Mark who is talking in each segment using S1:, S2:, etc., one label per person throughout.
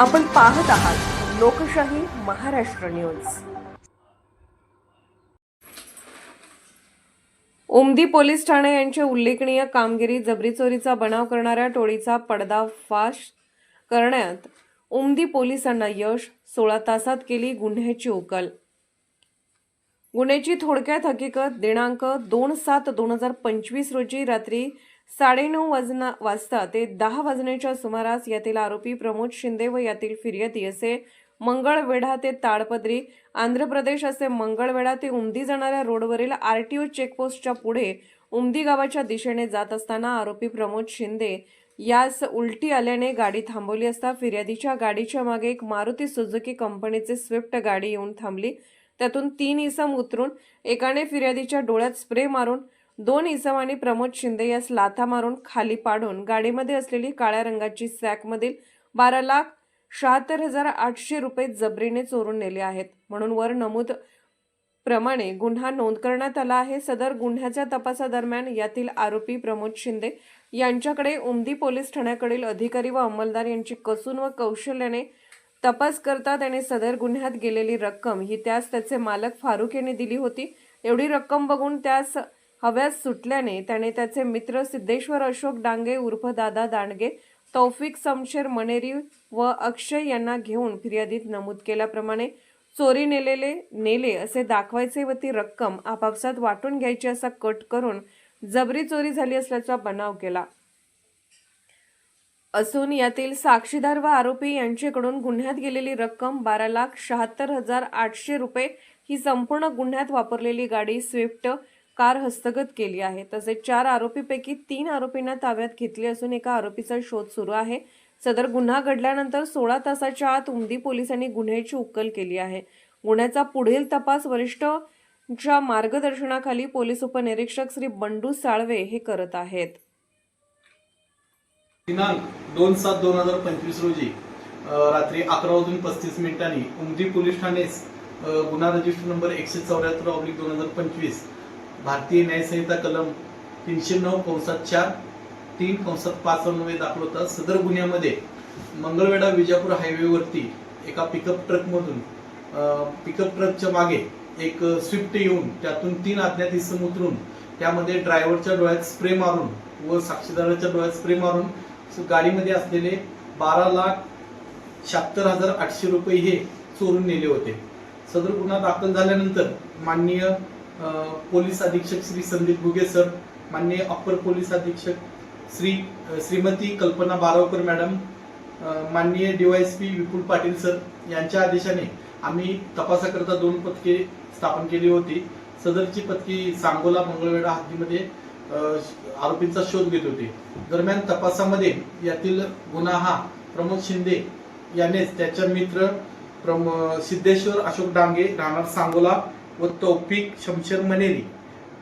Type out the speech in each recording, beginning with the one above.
S1: आपण पाहत आहात लोकशाही महाराष्ट्र न्यूज. उमदी पोलीस ठाणे यांची उल्लेखनीय कामगिरी जबरी चोरीचा बनाव करणाऱ्या टोळीचा पडदाफाश करण्यात उमदी पोलिसांना यश सोळा तासात केली गुन्ह्याची उकल. गुन्ह्याची थोडक्यात हकीकत दिनांक दोन सात दोन हजार पंचवीस रोजी रात्री साडेनऊ वाजना वाजता ते दहा वाजण्याच्या सुमारास यातील आरोपी प्रमोद शिंदे व यातील फिर्यादी असे मंगळवेढा ते ताडपदरी आंध्र प्रदेश असे मंगळवेढा ते उमदी जाणाऱ्या रोडवरील आर टी ओ चेकपोस्टच्या पुढे उमदी गावाच्या दिशेने जात असताना आरोपी प्रमोद शिंदे यास उलटी आल्याने गाडी थांबवली असता फिर्यादीच्या गाडीच्या मागे एक मारुती सुझुकी कंपनीचे स्विफ्ट गाडी येऊन थांबली. त्यातून तीन इसम उतरून एकाने फिर्यादीच्या डोळ्यात स्प्रे मारून दोन इसमांनी प्रमोद शिंदे यास लाथा मारून खाली पाडून गाडीमध्ये असलेली काळ्या रंगाची सॅकमधील बारा लाख शहात्तर हजार आठशे रुपये जबरीने चोरून नेले आहेत. म्हणून वर नमूद प्रमाणे गुन्हा नोंद करण्यात आला आहे. सदर गुन्ह्याच्या तपासादरम्यान यातील आरोपी प्रमोद शिंदे यांच्याकडे उमदी पोलीस ठाण्याकडील अधिकारी व अंमलदार यांची कसून व कौशल्याने तपास करता त्याने सदर गुन्ह्यात गेलेली रक्कम ही त्यास त्याचे मालक फारुख यांनी दिली होती. एवढी रक्कम बघून त्यास हव्यास सुटल्याने त्याने त्याचे मित्र सिद्धेश्वर अशोक डांगे उर्फ दादा दांडगे तौफिक समशेर मनेरी व अक्षय यांना घेऊन फिर्यादीत नमूद केल्याप्रमाणे चोरी नेलेले नेले असे दाखवायचे व ती रक्कम आपापसात वाटून घ्यायची असा कट करून जबरी चोरी झाली असल्याचा बनाव केला. असून यातील साक्षीदार व आरोपी यांच्याकडून गुन्ह्यात गेलेली रक्कम बारा लाख शहात्तर हजार आठशे रुपये ही संपूर्ण गुन्ह्यात वापरलेली गाडी स्विफ्ट कार हस्तगत केली आहे. तसेच चार आरोपीपैकी तीन आरोपींना ताब्यात घेतले असून एका आरोपीचा शोध सुरू आहे. सदर गुन्हा घडल्यानंतर सोळा तासाच्या आत उमदी पोलिसांनी गुन्ह्याची उकल केली आहे. गुन्ह्याचा पुढील तपास वरिष्ठच्या मार्गदर्शनाखाली पोलीस उपनिरीक्षक श्री बंडू साळवे हे करत आहेत.
S2: दिनांक दोन सात दोन हजार पंचवीस रोजी रात्री अकरा वाजून पस्तीस मिनिटांनी उमदी पोलीस ठाणे गुन्हा रजिस्टर नंबर एकशे चौऱ्याहत्तर ऑब्लिक दोन हजार पंचवीस भारतीय न्यायसंहिता कलम तीनशे नऊ कंसात चार तीन कंसात पाच अन्वये दाखल होता सदर गुन्ह्यामध्ये मंगळवेढा विजापूर हायवेवरती एका पिकअप ट्रकमधून पिकअप ट्रकच्या मागे एक स्विफ्ट येऊन त्यातून तीन अज्ञात इसम उतरून त्यामध्ये ड्रायव्हरच्या डोळ्यात स्प्रे मारून व साक्षीदाराच्या डोळ्यात स्प्रे मारून गाडीमध्ये असलेले बारा लाख शहात्तर हजार आठशे रुपये हे चोरून नेले होते. सदर गुन्हा दाखल झाल्यानंतर माननीय पोलीस अधीक्षक श्री संदीप गुगे सर माननीय अप्पर पोलीस अधीक्षक श्री श्रीमती कल्पना बारावकर मॅडम माननीय डीवायएसपी विपुल पाटील सर यांच्या आदेशाने आम्ही तपासाकरता दोन पथके स्थापन केली होती. सदरची पथकी सांगोला मंगळवेढा हद्दीमध्ये आरोपींचा शोध घेत होते. दरम्यान तपासामध्ये यातील गुन्हा हा प्रमोद शिंदे यानेच त्याच्या मित्र प्रम सिद्धेश्वर अशोक डांगे राहणार सांगोला व तौफिक शमशेर मनेरी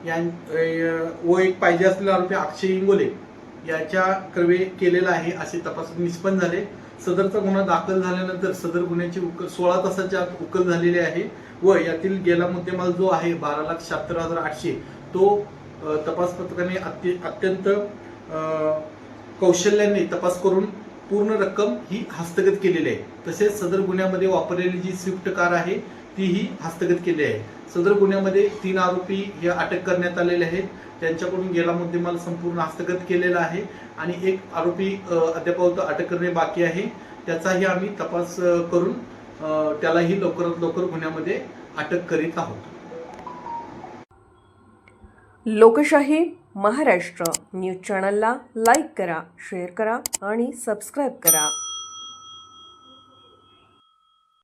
S2: यां व एक पाहिजे असलेला आरोपी अक्षय इंगोले याच्या क्रवे केलेला आहे असे तपास निष्पन्न झाले. सदरचा गुन्हा दाखल झाल्यानंतर सदर गुन्ह्याची उकल सोळा तासाच्या आत उकल झालेली आहे व यातील गेला मुद्देमाल जो आहे बारा लाख शहात्तर हजार आठशे तो तपास पथकाने अत्य अत्यंत कौशल्याने तपास करून पूर्ण रक्कम ही हस्तगत केलेली आहे. तसेच सदर गुन्ह्यामध्ये वापरलेली जी स्विफ्ट कार आहे तीही हस्तगत केली आहे सदर गुन्ह्यामध्ये तीन आरोपी हे अटक करण्यात आलेले आहेत. त्यांच्याकडून गेला मुद्देमाल संपूर्ण हस्तगत केलेला आहे आणि एक आरोपी अ, अद्याप अटक करणे बाकी आहे. त्याचाही आम्ही तपास करून त्यालाही लवकरात लवकर गुन्ह्यामध्ये अटक करीत आहोत.
S1: लोकशाही महाराष्ट्र न्यूज चॅनलला लाईक करा शेअर करा आणि सबस्क्राईब करा.